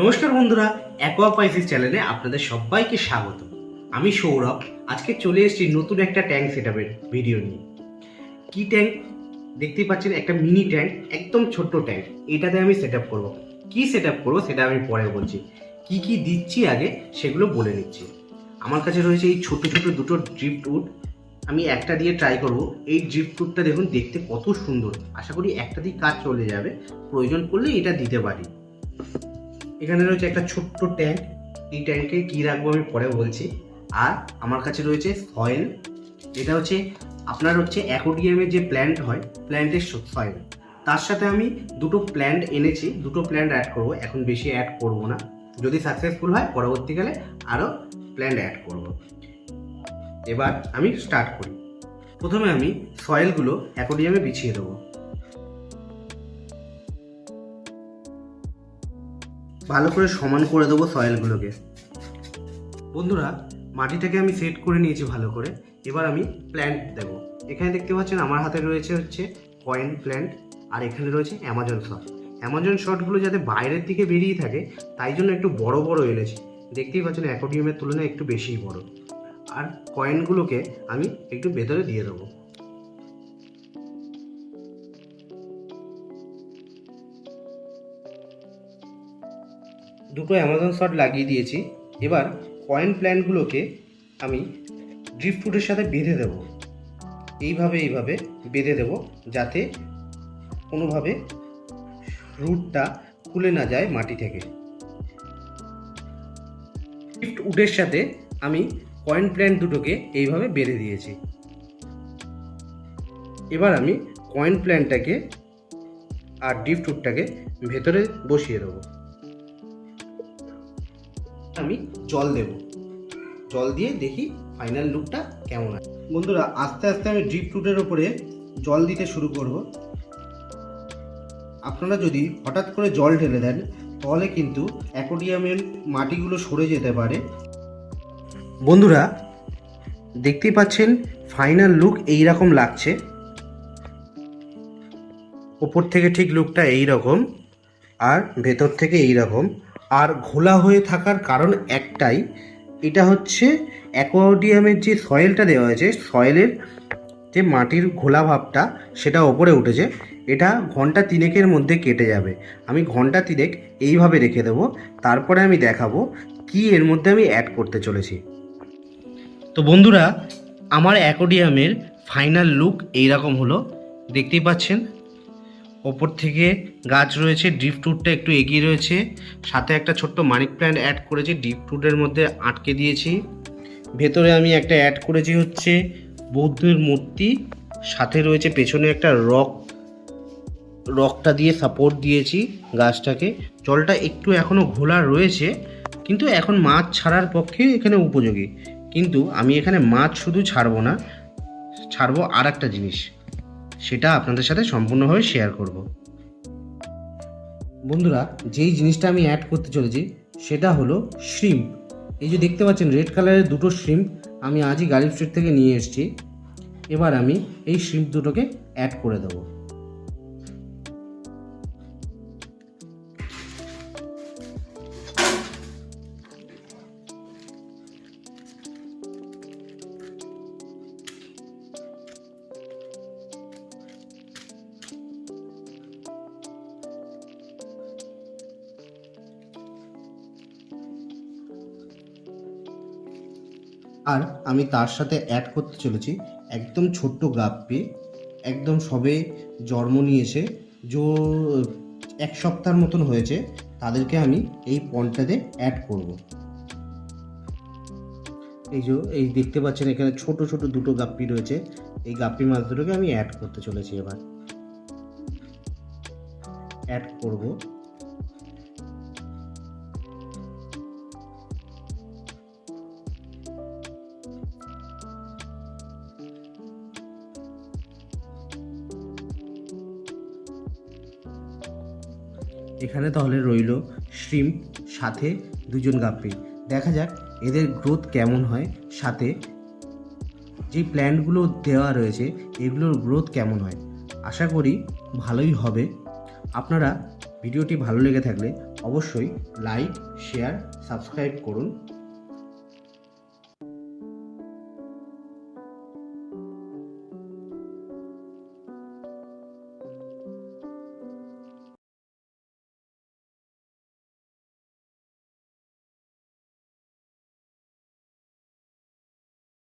নমস্কার বন্ধুরা অ্যাকোয়াপাইসিস চ্যানেলে আপনাদের সবাইকে স্বাগত। আমি সৌরভ, আজকে চলে এসেছি নতুন একটা ট্যাঙ্ক সেটআপের ভিডিও নিয়ে। কি ট্যাঙ্ক দেখতেই পাচ্ছেন, একটা মিনি ট্যাঙ্ক একদম ছোট্ট ট্যাঙ্ক এটাতে আমি সেট আপ করব। কী সেট আপ করব সেটা আমি পরে বলছি। কি কি দিচ্ছি আগে সেগুলো বলে নিচ্ছি। আমার কাছে রয়েছে এই ছোট ছোট দুটো ড্রিফট উড আমি একটা দিয়ে ট্রাই করব। এই ড্রিপ উডটা দেখুন, দেখতে কত সুন্দর। আশা করি একটা দিয়ে কাজ চলে যাবে। প্রয়োজন পড়লে এটা দিতে পারি। এখানে রয়েছে একটা ছোট্ট ট্যাঙ্ক এই ট্যাঙ্কে কী রাখব আমি পরে বলছি। আর আমার কাছে রয়েছে সয়েল এটা হচ্ছে, আপনার হচ্ছে অ্যাকোডিয়ামের যে প্ল্যান্ট হয় প্ল্যান্টের সয়েল তার সাথে আমি দুটো প্ল্যান্ট এনেছি। দুটো প্ল্যান্ট অ্যাড করব। এখন বেশি অ্যাড করব না। যদি সাকসেসফুল হয়, পরবর্তীকালে আরও প্ল্যান্ট অ্যাড করব। এবার আমি স্টার্ট করি। প্রথমে আমি সয়েলগুলো অ্যাকোডিয়ামে বিছিয়ে দেবো। ভালো করে সমান করে দেবো সয়েলগুলোকে বন্ধুরা, মাটিটাকে আমি সেট করে নিয়েছি ভালো করে। এবার আমি প্ল্যান্ট দেব। এখানে দেখতে পাচ্ছেন আমার হাতে রয়েছে হচ্ছে কয়েন প্ল্যান্ট আর এখানে রয়েছে অ্যামাজন শট অ্যামাজন শটগুলো যাতে বাইরের দিকে বেরিয়ে থাকে, তাই জন্য একটু বড় বড় এনেছি। দেখতেই পাচ্ছেন অ্যাকোডিয়ামের তুলনায় একটু বেশিই বড়। আর কয়েনগুলোকে আমি একটু ভেতরে দিয়ে দেবো। দুটো অ্যামাজন শট লাগিয়ে দিয়েছি। এবার কয়েন প্ল্যান্টগুলোকে আমি ড্রিপ ফুডের সাথে বেঁধে দেব। এইভাবে এইভাবে বেঁধে দেব যাতে কোনোভাবে রুটটা খুলে না যায় মাটি থেকে। ড্রিফট উডের সাথে আমি কয়েন প্ল্যান্ট দুটোকে এইভাবে বেঁধে দিয়েছি। এবার আমি কয়েন প্ল্যান্টটাকে আর ড্রিফট উডটাকে ভেতরে বসিয়ে দেবো। আমি জল দেব। জল দিয়ে দেখি ফাইনাল লুকটা কেমন আছে। বন্ধুরা, আস্তে আস্তে আমি ড্রিপ ফ্রুটের ওপরে জল দিতে শুরু করব। আপনারা যদি হঠাৎ করে জল ঢেলে দেন, তাহলে কিন্তু অ্যাকোডিয়ামের মাটিগুলো সরে যেতে পারে। বন্ধুরা, দেখতেই পাচ্ছেন ফাইনাল লুক এই রকম লাগছে। ওপর থেকে ঠিক লুকটা এই রকম আর ভেতর থেকে এই রকম আর ঘোলা হয়ে থাকার কারণ একটাই, এটা হচ্ছে অ্যাকোয়াডিয়ামের যে সয়েলটা দেওয়া হয়েছে, সয়েলের যে মাটির ঘোলা ভাবটা সেটা ওপরে উঠেছে, এটা ঘণ্টা তিনেকের মধ্যে কেটে যাবে। আমি ঘণ্টা তিনেক এইভাবে রেখে দেবো, তারপরে আমি দেখাবো কি এর মধ্যে আমি অ্যাড করতে চলেছি। তো বন্ধুরা, আমার অ্যাকোডিয়ামের ফাইনাল লুক এইরকম হলো, দেখতেই পাচ্ছেন? ওপর থেকে গাছ রয়েছে ডিপ টুটটা একটু এগিয়ে রয়েছে। সাথে একটা ছোট্ট মানি প্ল্যান্ট অ্যাড করেছি ডিপ টুটের মধ্যে আটকে দিয়েছি। ভেতরে আমি একটা অ্যাড করেছি হচ্ছে বৌদ্ধের মূর্তি, সাথে রয়েছে পেছনে একটা রক রকটা দিয়ে সাপোর্ট দিয়েছি গাছটাকে। জলটা একটু এখনও ঘোলা রয়েছে, কিন্তু এখন মাছ ছাড়ার পক্ষে এখানে উপযোগী। কিন্তু আমি এখানে মাছ শুধু ছাড়বো না, ছাড়বো আর একটা জিনিস। সেটা আপনাদের সাথে সম্পূর্ণভাবে শেয়ার করব। বন্ধুরা, যেই জিনিসটা আমি অ্যাড করতে চলেছি, সেটা হলো শ্রিম্প এই যে দেখতে পাচ্ছেন রেড কালারের দুটো শ্রিম্প আমি আজই গালিব স্ট্রিট থেকে নিয়ে এসেছি। এবার আমি এই শ্রিম্প দুটোকে অ্যাড করে দেবো। আর আমি তার সাথে অ্যাড করতে চলেছি একদম ছোট্ট গাপ্পি একদম সবে জন্ম নিয়েছে, জো, এক সপ্তাহের মতন হয়েছে, তাদেরকে আমি এই পনটাতে অ্যাড করব। এই যে, এই দেখতে পাচ্ছেন এখানে ছোট ছোট দুটো গাপ্পি রয়েছে। এই গাপ্পি মাছ দুটোকে আমি অ্যাড করতে চলেছি এবার। অ্যাড করব। এখানে তাহলে রইল শ্রিম্প সাথে দুজন গাপ্পি। দেখা যাক এদের গ্রোথ কেমন হয়, সাথে যে প্ল্যান্টগুলো দেওয়া রয়েছে, এগুলোর গ্রোথ কেমন হয়। আশা করি ভালোই হবে। আপনারা ভিডিওটি ভালো লেগে থাকলে অবশ্যই লাইক শেয়ার সাবস্ক্রাইব করুন।